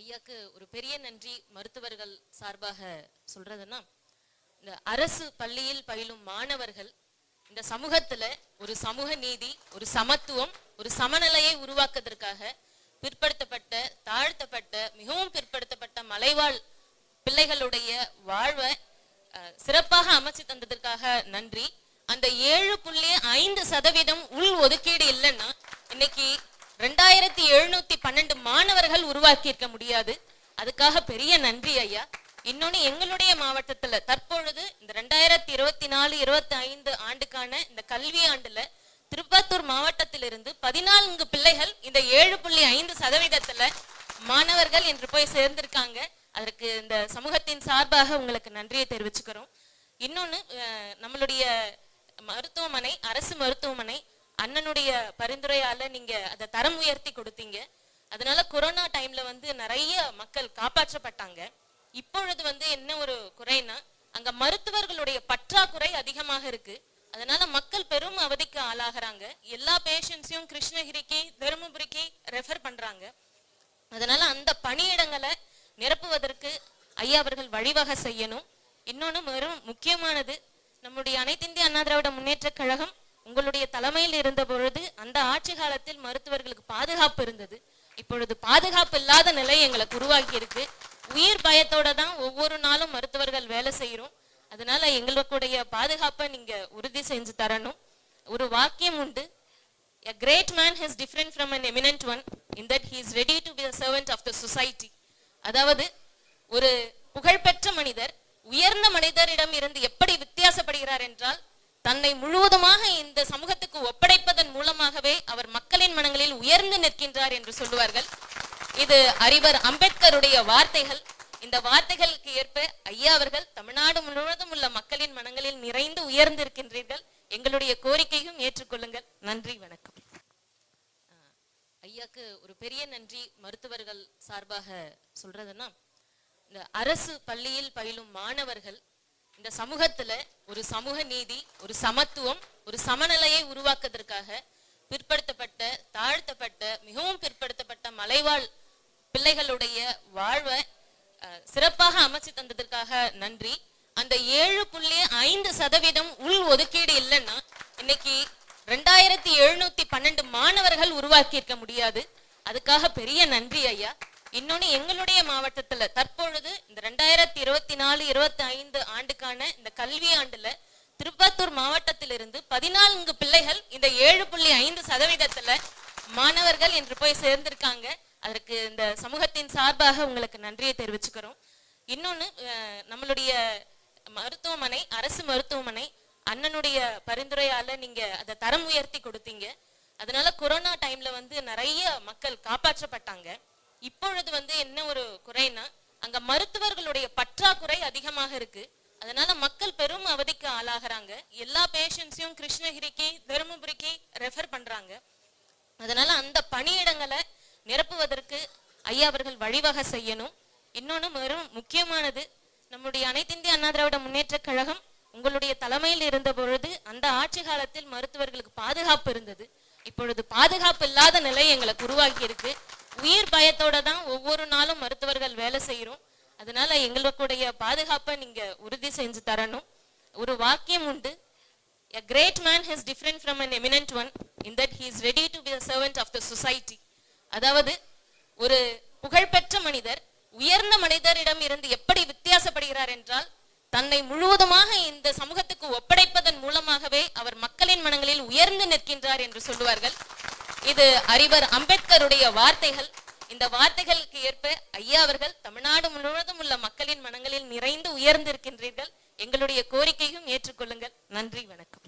ஐயாக்கு ஒரு பெரிய நன்றி மருத்துவர்கள் சார்பாக சொல்றதுன்னா இந்த அரசு பள்ளியில் பயிலும் மாணவர்கள் இந்த சமூகத்துல ஒரு சமூக நீதி ஒரு சமத்துவம் ஒரு சமநிலையை உருவாக்குவதற்காக பிற்படுத்தப்பட்ட தாழ்த்தப்பட்ட மிகவும் பிற்படுத்தப்பட்ட மலைவாழ் பிள்ளைகளுடைய வாழ்வை சிறப்பாக அமைச்சு தந்ததற்காக நன்றி. அந்த ஏழு புள்ளி ஐந்து சதவீதம் உள் ஒதுக்கீடு இல்லைன்னா இன்னைக்கு ரெண்டாயிரத்தி எழுநூத்தி பன்னெண்டு மாணவர்கள் உருவாக்கியிருக்க முடியாது. அதுக்காக பெரிய நன்றி ஐயா. இன்னொன்னு எங்களுடைய மாவட்டத்துல தற்பொழுது இந்த ரெண்டாயிரத்தி இருபத்தி நாலு இருபத்தி ஐந்து ஆண்டுக்கான இந்த கல்வி ஆண்டுல திருப்பத்தூர் மாவட்டத்திலிருந்து பதினான்கு பிள்ளைகள் இந்த ஏழு புள்ளி ஐந்து சதவீதத்துல மாணவர்கள் என்று போய் சேர்ந்திருக்காங்க. அதற்கு இந்த சமூகத்தின் சார்பாக உங்களுக்கு நன்றியை தெரிவிச்சுக்கிறோம். இன்னொன்னு நம்மளுடைய மருத்துவமனை அரசு மருத்துவமனை அண்ணனுடைய பரிந்துரையால நீங்க அதை தரம் உயர்த்தி கொடுத்தீங்க. அதனால கொரோனா டைம்ல வந்து நிறைய மக்கள் காப்பாற்றப்பட்டாங்க. இப்பொழுது வந்து என்ன ஒரு குறைனா அங்க மருத்துவர்களுடைய பற்றாக்குறை அதிகமாக இருக்கு. அதனால மக்கள் பெரும் அவதிக்கு ஆளாகிறாங்க. எல்லா பேஷண்ட்ஸையும் கிருஷ்ணகிரிக்கு தருமபுரிக்கு ரெஃபர் பண்றாங்க. அதனால அந்த பணியிடங்களை நிரப்புவதற்கு ஐயா அவர்கள் வழிவகை செய்யணும். இன்னொன்று மிகவும் முக்கியமானது நம்முடைய அனைத்து இந்திய அண்ணா திராவிட முன்னேற்ற கழகம் உங்களுடைய தலைமையில் இருந்த பொழுது அந்த ஆட்சி காலத்தில் மருத்துவர்களுக்கு பாதுகாப்பு இருந்தது. இப்பொழுது பாதுகாப்பு இல்லாத நிலை எங்களுக்கு உருவாக்கி இருக்கு. உயிர் பயத்தோட தான் ஒவ்வொரு நாளும் மருத்துவர்கள் வேலை செய்யறோம் அதனால எங்களுடைய பாதுகாப்பை நீங்க உறுதி செஞ்சு தரணும். ஒரு வாக்கியம் உண்டு. A great man is different from an eminent one in that he is ready to be a servant of the society. அதாவது ஒரு புகழ்பெற்ற மனிதர் உயர்ந்த மனிதரிடம் இருந்து எப்படி வித்தியாசப்படுகிறார் என்றால் தன்னை முழுவதுமாக இந்த சமூகத்துக்கு ஒப்படைப்பதன் மூலமாகவே அவர் மக்களின் மனங்களில் உயர்ந்து நிற்கின்றார் என்று சொல்லுவார்கள். இது அறிவர் அம்பேத்கருடைய வார்த்தைகள். இந்த வார்த்தைகளுக்கு ஏற்ப ஐயா அவர்கள் தமிழ்நாடு முழுவதும் உள்ள மக்களின் மனங்களில் நிறைந்து உயர்ந்திருக்கின்றீர்கள். எங்களுடைய கோரிக்கையும் ஏற்றுக்கொள்ளுங்கள். நன்றி வணக்கம். ஐயாக்கு ஒரு பெரிய நன்றி மருத்துவர்கள் சார்பாக சொல்றதுன்னா இந்த அரசு பள்ளியில் பயிலும் மாணவர்கள் இந்த சமூகத்துல ஒரு சமூக நீதி ஒரு சமத்துவம் ஒரு சமநிலையை உருவாக்குவதற்காக பிற்படுத்தப்பட்ட தாழ்த்தப்பட்ட மிகவும் பிற்படுத்தப்பட்ட மலைவாழ் பிள்ளைகளுடைய வாழ்வை அஹ், சிறப்பாக அமைச்சு தந்ததற்காக நன்றி. அந்த ஏழு புள்ளி ஐந்து சதவீதம் உள் ஒதுக்கீடு இல்லைன்னா இன்னைக்கு ரெண்டாயிரத்தி எழுநூத்தி பன்னெண்டு மாணவர்கள் உருவாக்கி இருக்க முடியாது. அதுக்காக பெரிய நன்றி ஐயா. இன்னொன்னு எங்களுடைய மாவட்டத்துல தற்பொழுது இந்த ரெண்டாயிரத்தி இருபத்தி நாலு இருபத்தி ஐந்து ஆண்டுக்கான இந்த கல்வி ஆண்டுல திருப்பத்தூர் மாவட்டத்திலிருந்து பதினான்கு பிள்ளைகள் இந்த ஏழு புள்ளி ஐந்து சதவீதத்துல மாணவர்கள் என்று போய் சேர்ந்திருக்காங்க. அதற்கு இந்த சமூகத்தின் சார்பாக உங்களுக்கு நன்றியை தெரிவிச்சுக்கிறோம். இன்னொன்னு நம்மளுடைய மருத்துவமனை அரசு மருத்துவமனை அண்ணனுடைய பரிந்துரையால நீங்க அதை தரம் உயர்த்தி கொடுத்தீங்க. அதனால கொரோனா டைம்ல வந்து நிறைய மக்கள் காப்பாற்றப்பட்டாங்க. இப்பொழுது வந்து என்ன ஒரு குறைனா அங்க மருத்துவர்களுடைய பற்றாக்குறை அதிகமாக இருக்கு. அதனால மக்கள் பெரும் அவதிக்கு ஆளாகிறாங்க. எல்லா பேஷண்ட்ஸையும் கிருஷ்ணகிரிக்கு தருமபுரிக்கு ரெஃபர் பண்றாங்க. அதனால அந்த பணியிடங்களை நிரப்புவதற்கு ஐயா அவர்கள் வழிவகை செய்யணும். இன்னொன்னு வெறும் முக்கியமானது நம்முடைய அனைத்து இந்திய அண்ணா திராவிட முன்னேற்ற கழகம் உங்களுடைய தலைமையில் இருந்த பொழுது அந்த ஆட்சி காலத்தில் மருத்துவர்களுக்கு பாதுகாப்பு இருந்தது. இப்பொழுது பாதுகாப்பு இல்லாத நிலை எங்களுக்கு உருவாக்கி இருக்கு. உயிர் பயத்தோட தான் ஒவ்வொரு நாளும் மருத்துவர்கள் வேலை செய்யறோம். அதனால எங்களுடைய பாதுகாப்பை நீங்க உறுதி செஞ்சு தரணும். ஒரு வாக்கியம் உண்டு. A great man is different from an eminent one in that he is ready to be a servant of the society. அதாவது ஒரு புகழ்பெற்ற மனிதர் உயர்ந்த மனிதரிடம் இருந்து எப்படி வித்தியாசப்படுகிறார் என்றால் தன்னை முழுவதுமாக இந்த சமூகத்துக்கு ஒப்படைப்பதன் மூலமாகவே அவர் மக்களின் மனங்களில் உயர்ந்து நிற்கின்றார் என்று சொல்லுவார்கள். இது அறிவர் அம்பேத்கருடைய வார்த்தைகள். இந்த வார்த்தைகளுக்கு ஏற்ப ஐயா அவர்கள் தமிழ்நாடு முழுவதும் உள்ள மக்களின் மனங்களில் நிறைந்து உயர்ந்திருக்கின்றீர்கள். எங்களுடைய கோரிக்கையும் ஏற்றுக்கொள்ளுங்கள். நன்றி வணக்கம்.